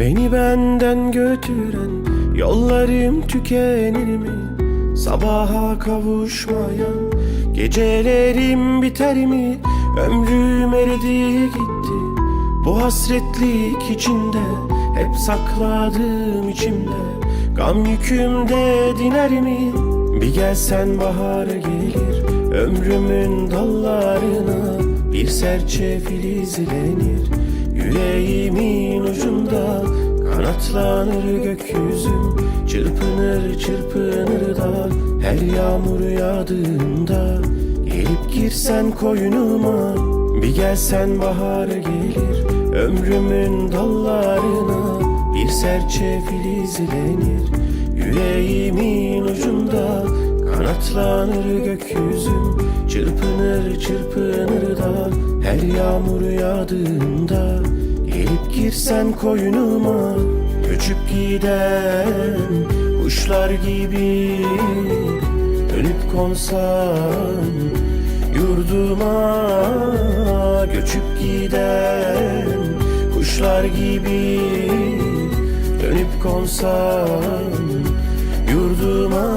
gelen götüren Yollarım tükenir mi? Sabaha kavuşmayan Gecelerim biter mi? Ömrüm eridi gitti Bu hasretlik içinde Hep sakladığım içimde Gam yükümde diner mi? Bir gelsen bahar gelir Ömrümün dallarına Bir serçe filizlenir Yüreğimin ucunda Kanatlanır gökyüzüm Çırpınır çırpınır da Her yağmur yağdığında Gelip girsen koynuma Bir gelsen bahar gelir Ömrümün dallarına Bir serçe filizlenir Kanatlanır gökyüzüm Çırpınır çırpınır da Her yağmur yağdığında Gelip girsen koynuma Göçüp giden Kuşlar gibi Dönüp konsan. Yurduma Göçüp giden Kuşlar gibi Dönüp konsan. Yurduma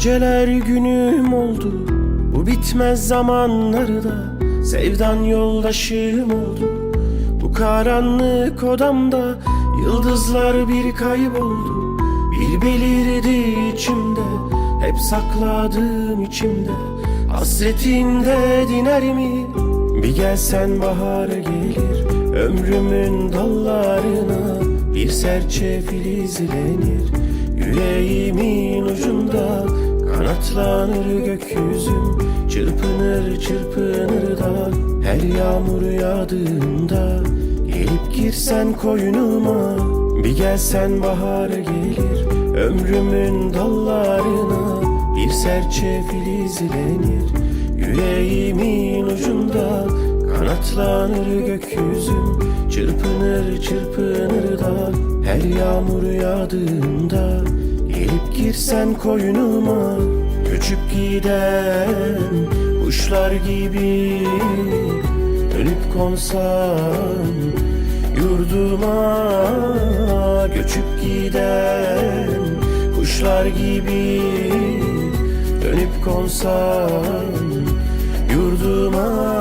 Geceler günüm oldu. Bu bitmez zamanlarda Sevdan yoldaşım oldu. Bu karanlık odamda Yıldızlar bir kayboldu. Bir belirdi içimde Hep sakladığım içimde. Hasretinde diner mi? Bir gelsen bahar gelir Ömrümün dallarına Bir serçe filizlenir Yüreğimin ucunda Kanatlanır gökyüzüm Çırpınır çırpınır da Her yağmur yağdığında Gelip girsen koynuma. Bir gelsen bahar gelir Ömrümün dallarına. Bir serçe filizlenir Yüreğimin ucunda. Kanatlanır gökyüzüm Çırpınır çırpınır da Her yağmur yağdığında Gelip girsen koynuma Göçüp giden Kuşlar gibi Dönüp konsan Yurduma Göçüp giden Kuşlar gibi Dönüp konsan Yurduma